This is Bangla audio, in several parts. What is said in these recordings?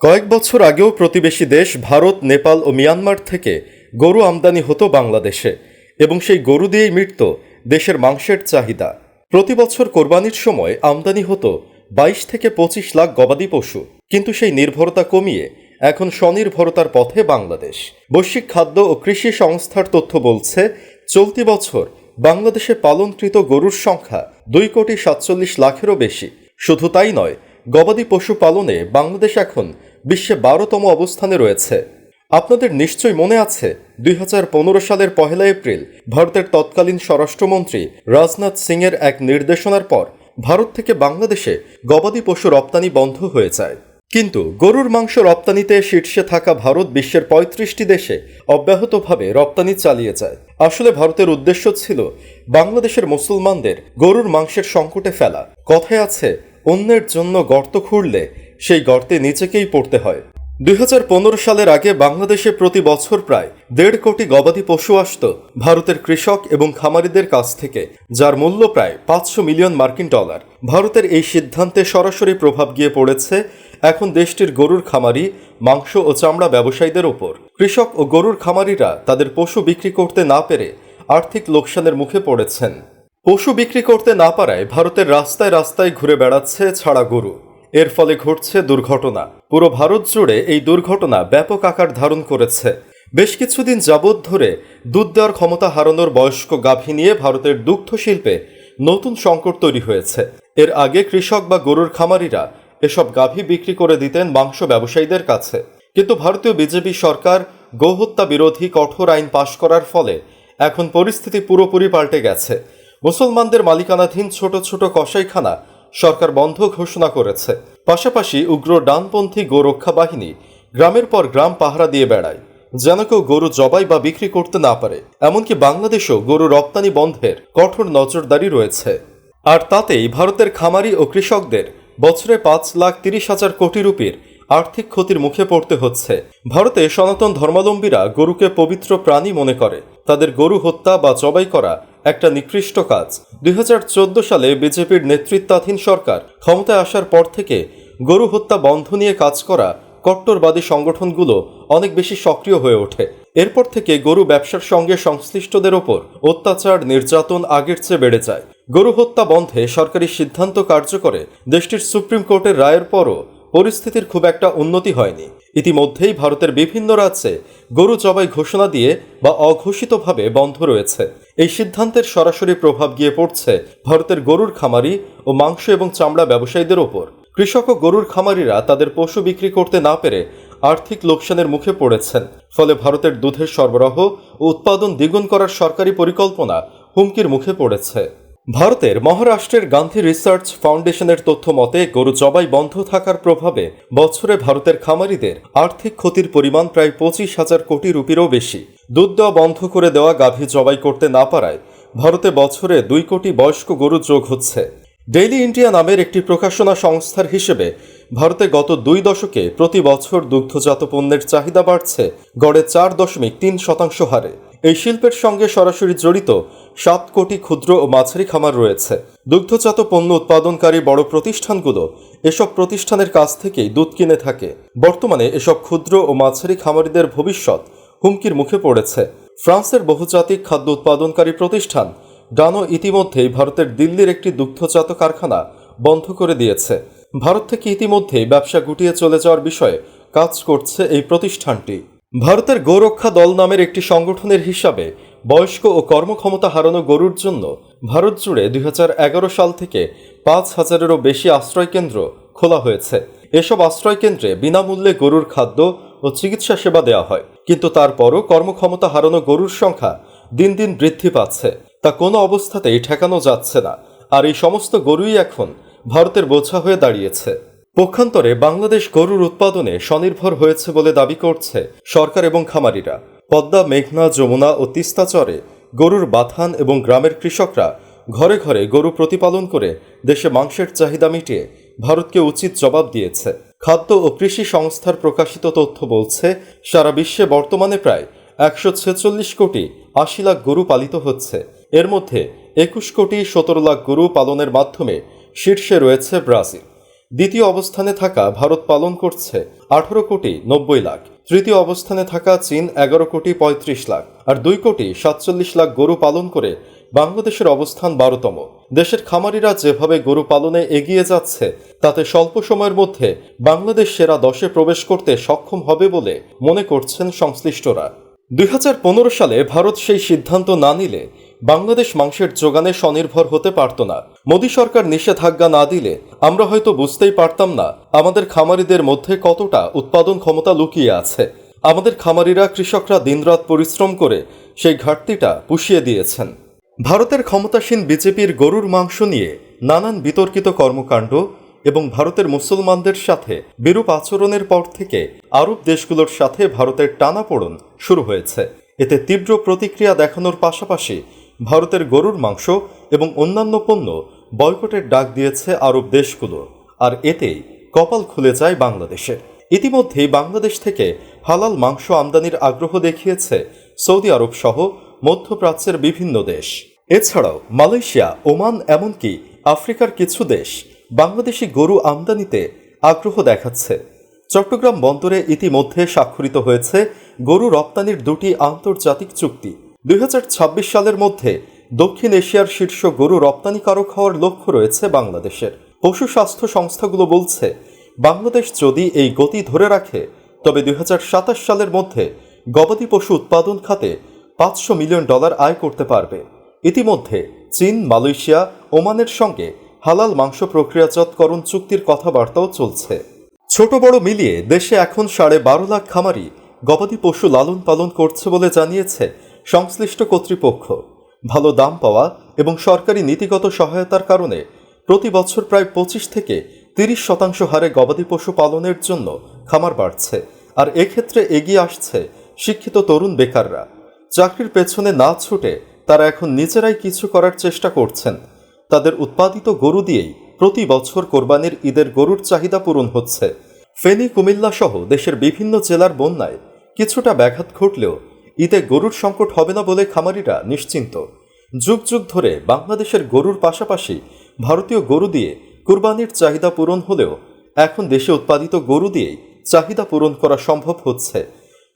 কয়েক বছর আগেও প্রতিবেশী দেশ ভারত, নেপাল ও মিয়ানমার থেকে গরু আমদানি হতো বাংলাদেশে এবং সেই গরু দিয়েই মিটত দেশের মাংসের চাহিদা। প্রতি বছর কোরবানির সময় আমদানি হতো বাইশ থেকে পঁচিশ লাখ গবাদি পশু। কিন্তু সেই নির্ভরতা কমিয়ে এখন স্বনির্ভরতার পথে বাংলাদেশ। বৈশ্বিক খাদ্য ও কৃষি সংস্থার তথ্য বলছে, চলতি বছর বাংলাদেশে পালনকৃত গরুর সংখ্যা দুই কোটি সাতচল্লিশ লাখেরও বেশি। শুধু তাই নয় গবাদি পশু পালনে বাংলাদেশ এখন বিশ্বে বারোতম অবস্থানে রয়েছে। আপনাদের নিশ্চয় মনে আছে, দুই হাজার পনেরো সালের পহেলা এপ্রিল ভারতের তৎকালীন স্বরাষ্ট্রমন্ত্রী রাজনাথ সিংয়ের এক নির্দেশনার পর ভারত থেকে বাংলাদেশে গবাদি পশু রপ্তানি বন্ধ হয়ে যায়। কিন্তু গরুর মাংস রপ্তানিতে শীর্ষে থাকা ভারত বিশ্বের পঁয়ত্রিশটি দেশে অব্যাহতভাবে রপ্তানি চালিয়ে যায়। আসলে ভারতের উদ্দেশ্য ছিল বাংলাদেশের মুসলমানদের গরুর মাংসের সংকটে ফেলা। কথায় আছে অন্যের জন্য গর্ত খুঁড়লে সেই গর্তে নিজেকেই পড়তে হয়। দুই হাজার পনেরো সালের আগে বাংলাদেশে প্রতি বছর প্রায় দেড় কোটি গবাদি পশু আসত ভারতের কৃষক এবং খামারিদের কাছ থেকে, যার মূল্য প্রায় পাঁচশো মিলিয়ন মার্কিন ডলার। ভারতের এই সিদ্ধান্তে সরাসরি প্রভাব গিয়ে পড়েছে এখন দেশটির গরুর খামারি, মাংস ও চামড়া ব্যবসায়ীদের ওপর। কৃষক ও গরুর খামারিরা তাদের পশু বিক্রি করতে না পেরে আর্থিক লোকসানের মুখে পড়েছেন। পশু বিক্রি করতে না পারায় ভারতের রাস্তায় রাস্তায় ঘুরে বেড়াচ্ছে ছাড়া গরু। এর ফলে ঘটছে দুর্ঘটনা। পুরো ভারত জুড়ে এই দুর্ঘটনা ব্যাপক আকার ধারণ করেছে। বেশ কিছুদিন যাবৎ ধরে দুধ দেওয়ার ক্ষমতা হারানোর বয়স্ক গাভী নিয়ে ভারতের দুগ্ধ শিল্পে নতুন সংকট তৈরি হয়েছে। এর আগে কৃষক বা গরুর খামারিরা এসব গাভী বিক্রি করে দিতেন মাংস ব্যবসায়ীদের কাছে। কিন্তু ভারতীয় বিজেপি সরকার গোহত্যা বিরোধী কঠোর আইন পাশ করার ফলে এখন পরিস্থিতি পুরোপুরি পাল্টে গেছে। মুসলমানদের মালিকানাধীন ছোট ছোট কসাইখানা সরকার বন্ধ ঘোষণা করেছে। পাশাপাশি উগ্র ডানপন্থী গোরক্ষা বাহিনী গ্রামের পর গ্রাম পাহারা দিয়ে বেড়ায়, যেন কেউ গরু জবাই বা বিক্রি করতে না পারে। এমনকি বাংলাদেশেও গরু রপ্তানি বন্ধের কঠোর নজরদারি রয়েছে। আর তাতেই ভারতের খামারি ও কৃষকদের বছরে পাঁচ লাখ তিরিশ হাজার কোটি রুপির আর্থিক ক্ষতির মুখে পড়তে হচ্ছে। ভারতে সনাতন ধর্মাবলম্বীরা গরুকে পবিত্র প্রাণী মনে করে। তাদের গরু হত্যা বা জবাই করা একটা নিকৃষ্ট কাজ। দুই হাজার চোদ্দ সালে বিজেপির নেতৃত্বাধীন সরকার ক্ষমতায় আসার পর থেকে গরু হত্যা বন্ধ নিয়ে কাজ করা কট্টরবাদী সংগঠনগুলো অনেক বেশি সক্রিয় হয়ে ওঠে। এরপর থেকে গরু ব্যবসার সঙ্গে সংশ্লিষ্টদের ওপর অত্যাচার, নির্যাতন আগের চেয়ে বেড়ে যায়। গরু হত্যা বন্ধে সরকারি সিদ্ধান্ত কার্যকরে দেশটির সুপ্রিম কোর্টের রায়ের পরও পরিস্থিতির খুব একটা উন্নতি হয়নি। ইতিমধ্যেই ভারতের বিভিন্ন রাজ্যে গরু জবাই ঘোষণা দিয়ে বা অঘোষিতভাবে বন্ধ রয়েছে। এই সিদ্ধান্তের সরাসরি প্রভাব গিয়ে পড়ছে ভারতের গরুর খামারি ও মাংস এবং চামড়া ব্যবসায়ীদের ওপর। কৃষক ও গরুর খামারিরা তাদের পশু বিক্রি করতে না পেরে আর্থিক লোকসানের মুখে পড়েছেন। ফলে ভারতের দুধের সরবরাহ ও উৎপাদন দ্বিগুণ করার সরকারি পরিকল্পনা হুমকির মুখে পড়েছে। ভারতের মহারাষ্ট্রের গান্ধী রিসার্চ ফাউন্ডেশনের তথ্য মতে, গরু জবাই বন্ধ থাকার প্রভাবে বছরে ভারতের খামারিদের আর্থিক ক্ষতির পরিমাণ প্রায় পঁচিশ হাজার কোটি রুপিরও বেশি। দুধ দেওয়া বন্ধ করে দেওয়া গাভী জবাই করতে না পারায় ভারতে বছরে দুই কোটি বয়স্ক গরু যোগ হচ্ছে। ডেইলি ইন্ডিয়া নামের একটি প্রকাশনা সংস্থার হিসেবে, ভারতে গত দুই দশকে প্রতি বছর দুগ্ধজাত পণ্যের চাহিদা বাড়ছে, গড়ে চার দশমিক তিন শতাংশ হারে। এই শিল্পের সঙ্গে সরাসরি জড়িত সাত কোটি ক্ষুদ্র ও মাঝারি খামার রয়েছে। দুগ্ধজাত পণ্য উৎপাদনকারী বড় প্রতিষ্ঠানগুলো এসব প্রতিষ্ঠানের কাছ থেকেই দুধ কিনে থাকে। বর্তমানে এসব ক্ষুদ্র ও মাঝারি খামারিদের ভবিষ্যৎ হুমকির মুখে পড়েছে। ফ্রান্সের বহুজাতিক খাদ্য উৎপাদনকারী প্রতিষ্ঠান ডানো ইতিমধ্যেই ভারতের দিল্লির একটি দুগ্ধজাত কারখানা বন্ধ করে দিয়েছে। ভারত থেকে ইতিমধ্যেই ব্যবসা গুটিয়ে চলে যাওয়ার বিষয়ে কাজ করছে এই প্রতিষ্ঠানটি। ভারতের গোরক্ষা দল নামের একটি সংগঠনের হিসাবে বয়স্ক ও কর্মক্ষমতা হারানো গরুর জন্য ভারত জুড়ে দুই হাজার এগারো সাল থেকে পাঁচ হাজারেরও বেশি আশ্রয়কেন্দ্র খোলা হয়েছে। এসব আশ্রয়কেন্দ্রে বিনামূল্যে গরুর খাদ্য ও চিকিৎসা সেবা দেওয়া হয়। কিন্তু তারপরও কর্মক্ষমতা হারানো গরুর সংখ্যা দিন দিন বৃদ্ধি পাচ্ছে। তা কোনো অবস্থাতেই ঠেকানো যাচ্ছে না। আর এই সমস্ত গরুই এখন ভারতের বোঝা হয়ে দাঁড়িয়েছে। পক্ষান্তরে বাংলাদেশ গরুর উৎপাদনে স্বনির্ভর হয়েছে বলে দাবি করছে সরকার এবং খামারিরা। পদ্মা, মেঘনা, যমুনা ও তিস্তাচরে গরুর বাথান এবং গ্রামের কৃষকরা ঘরে ঘরে গরু প্রতিপালন করে দেশে মাংসের চাহিদা মিটিয়ে ভারতকে উচিত জবাব দিয়েছে। খাদ্য ও কৃষি সংস্থার প্রকাশিত তথ্য বলছে, সারা বিশ্বে বর্তমানে প্রায় একশো ছেচল্লিশ কোটি আশি লাখ গরু পালিত হচ্ছে। এর মধ্যে একুশ কোটি সতেরো লাখ গরু পালনের মাধ্যমে শীর্ষে রয়েছে ব্রাজিল। দ্বিতীয় অবস্থানে থাকা ভারত পালন করছে আঠারো কোটি নব্বই লাখ। তৃতীয় অবস্থানে থাকা চীন এগারো কোটি পঁয়ত্রিশ লাখ। আর দুই কোটি সাতচল্লিশ লাখ গরু পালন করে বাংলাদেশের অবস্থান বারোতম। দেশের খামারিরা যেভাবে গরু পালনে এগিয়ে যাচ্ছে, তাতে স্বল্প সময়ের মধ্যে বাংলাদেশ সেরা দশে প্রবেশ করতে সক্ষম হবে বলে মনে করছেন সংশ্লিষ্টরা। দুই হাজার পনেরো সালে ভারত সেই সিদ্ধান্ত না নিলে বাংলাদেশ মাংসের যোগানে স্বনির্ভর হতে পারত না। মোদী সরকার নিষেধাজ্ঞা না দিলে আমরা হয়তো বুঝতেই পারতাম না আমাদের খামারিদের মধ্যে কতটা উৎপাদন ক্ষমতা লুকিয়ে আছে। আমাদের খামারিরা, কৃষকরা দিনরাত পরিশ্রম করে সেই ঘাটতিটা পুষিয়ে দিয়েছেন। ভারতের ক্ষমতাসীন বিজেপির গরুর মাংস নিয়ে নানান বিতর্কিত কর্মকাণ্ড এবং ভারতের মুসলমানদের সাথে বিরূপ আচরণের পর থেকে আরব দেশগুলোর সাথে ভারতের টানাপোড়ন শুরু হয়েছে। এতে তীব্র প্রতিক্রিয়া দেখানোর পাশাপাশি ভারতের গরুর মাংস এবং অন্যান্য পণ্য বয়কটের ডাক দিয়েছে আরব দেশগুলো, আর এতেই কপাল খুলে যায় বাংলাদেশের ইতিমধ্যেই বাংলাদেশ থেকে হালাল মাংস আমদানির আগ্রহ দেখিয়েছে সৌদি আরব সহ মধ্যপ্রাচ্যের বিভিন্ন দেশ। এছাড়াও মালয়েশিয়া, ওমান এমনকি আফ্রিকার কিছু দেশ বাংলাদেশি গরু আমদানিতে আগ্রহ দেখাচ্ছে। চট্টগ্রাম বন্দরে ইতিমধ্যে স্বাক্ষরিত হয়েছে গরু রপ্তানির দুটি আন্তর্জাতিক চুক্তি। দুই সালের মধ্যে দক্ষিণ এশিয়ার শীর্ষ গরু রপ্তানিকারক হওয়ার লক্ষ্য রয়েছে বাংলাদেশের। পশু স্বাস্থ্য সংস্থাগুলো বলছে, বাংলাদেশ যদি এই গতি ধরে রাখে, তবে দুই হাজার সাতাশ সালের মধ্যে গবাদি পশু উৎপাদন খাতে পাঁচশো মিলিয়ন ডলার আয় করতে পারবে। ইতিমধ্যে চীন, মালয়েশিয়া, ওমানের সঙ্গে হালাল মাংস প্রক্রিয়াজাতকরণ চুক্তির কথাবার্তাও চলছে। ছোট বড় মিলিয়ে দেশে এখন সাড়ে বারো লাখ খামারি গবাদি পশু লালন পালন করছে বলে জানিয়েছে সংশ্লিষ্ট কর্তৃপক্ষ, ভালো দাম পাওয়া এবং সরকারি নীতিগত সহায়তার কারণে প্রতি বছর প্রায় পঁচিশ থেকে তিরিশ শতাংশ হারে গবাদি পশু পালনের জন্য খামার বাড়ছে। আর এক্ষেত্রে এগিয়ে আসছে শিক্ষিত তরুণ বেকাররা। চাকরির পেছনে না ছুটে তারা এখন নিজেরাই কিছু করার চেষ্টা করছেন। তাদের উৎপাদিত গরু দিয়েই প্রতি বছর কোরবানির ঈদের গরুর চাহিদা পূরণ হচ্ছে। ফেনী, কুমিল্লা সহ দেশের বিভিন্ন জেলার বন্যায় কিছুটা ব্যাঘাত ঘটলেও ঈদে গরুর সংকট হবে না বলে খামারিরা নিশ্চিন্ত। যুগ যুগ ধরে বাংলাদেশের গরুর পাশাপাশি ভারতীয় গরু দিয়ে কুরবানির চাহিদা পূরণ হলেও এখন দেশে উৎপাদিত গরু দিয়েই চাহিদা পূরণ করা সম্ভব হচ্ছে।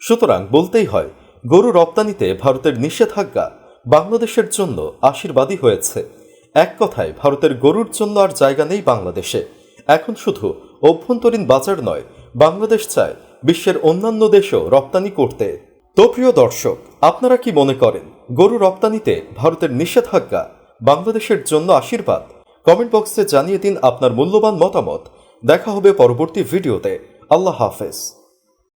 সুতরাং বলতেই হয়, গরু রপ্তানিতে ভারতের নিষেধাজ্ঞা বাংলাদেশের জন্য আশীর্বাদী হয়েছে। এক কথায়, ভারতের গরুর জন্য আর জায়গা নেই বাংলাদেশে। এখন শুধু অভ্যন্তরীণ বাজার নয়, বাংলাদেশ চায় বিশ্বের অন্যান্য দেশেও রপ্তানি করতে। তো প্রিয় দর্শক, আপনারা কি মনে করেন, গরু রপ্তানিতে ভারতের নিষেধাজ্ঞা, বাংলাদেশের জন্য আশীর্বাদ? কমেন্ট বক্সে জানিয়ে দিন আপনার মূল্যবান মতামত। দেখা হবে পরবর্তী ভিডিওতে। আল্লাহ হাফেজ।